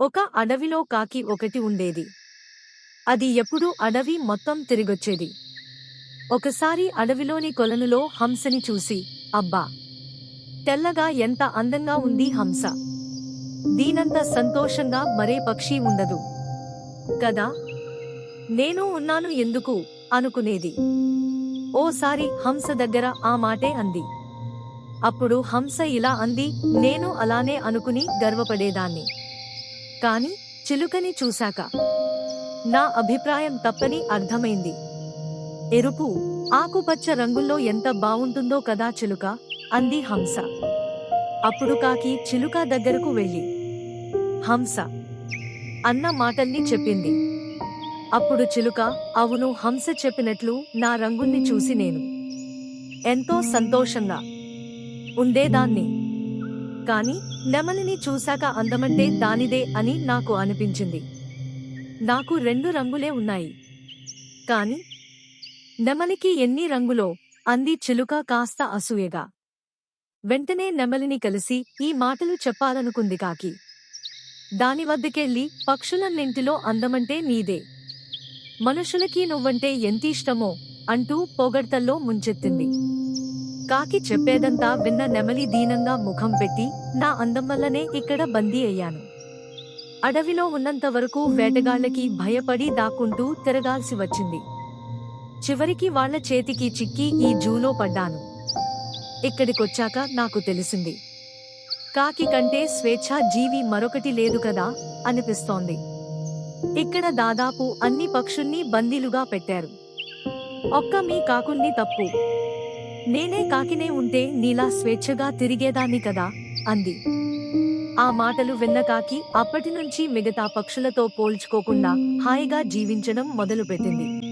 ఒక అడవిలో కాకి ఒకటి ఉండేది. అది ఎప్పుడూ అడవి మొత్తం తిరిగొచ్చేది. ఒకసారి అడవిలోని కొలనులో హంసని చూసి అబ్బా! తెల్లగా ఎంత అందంగా ఉంది హంస! దీనంత సంతోషంగా మరే పక్షి ఉండదు. కదా? నేను ఉన్నాను ఎందుకు అనుకునేది. ఓసారి హంస దగ్గర ఆ మాటే అంది. అప్పుడు హంస ఇలా అంది నేను అలానే అనుకుని గర్వపడేదాన్ని. కాని చిలుకని చూశాక నా అభిప్రాయం తప్పని అర్థమైంది. ఎరుపు ఆకుపచ్చ రంగుల్లో ఎంత బావుంటుందో కదా చిలుక? అంది హంస. అప్పుడు కాకి చిలుక దగ్గరకు వెళ్ళి హంస అన్న మాటల్ని చెప్పింది. అప్పుడు చిలుక అవును హంస చెప్పినట్లు నా రంగుల్ని చూసి నేను ఎంతో సంతోషంగా ఉండేదాన్ని. కాని నెమలిని చూశాక అందమంటే దానిదే అని నాకు అనిపించింది. నాకు రెండు రంగులే ఉన్నాయి. కాని నెమలికి ఎన్ని రంగులో అంది చిలుక కాస్త అసూయగా. వెంటనే నెమలిని కలిసి ఈ మాటలు చెప్పాలనుకుంది కాకి. దాని వద్దకెళ్ళి పక్షులన్నింటిలో అందమంటే నీదే. మనుషులకి నువ్వంటే ఎంతిష్టమో అంటూ పొగడ్తల్లో ముంచెత్తింది. కాకి చెప్పేదంతా విన్న నెమలి దీనంగా ముఖం పెట్టి నా అందం వల్లనే ఇక్కడ బందీ అయ్యాను. అడవిలో ఉన్నంత వరకు వేటగాళ్ళకి భయపడి దాక్కుంటూ తిరగాల్సి వచ్చింది. చివరికి వాళ్ళ చేతికి చిక్కి ఈ జూలో పడ్డాను. ఇక్కడికొచ్చాక నాకు తెలిసింది. కాకి కంటే స్వేచ్ఛా జీవి మరొకటి లేదు కదా అనిపిస్తోంది. ఇక్కడ దాదాపు అన్ని పక్షుల్ని బందీలుగా పెట్టారు. ఒక్క మీ కాకుల్ని తప్పు. నేనే కాకినే ఉంటే నీలా స్వేచ్ఛగా తిరిగేదాన్ని కదా? అంది. ఆ మాటలు విన్న కాకి అప్పటినుంచి మిగతా పక్షులతో పోల్చుకోకుండా హాయిగా జీవించడం మొదలుపెట్టింది.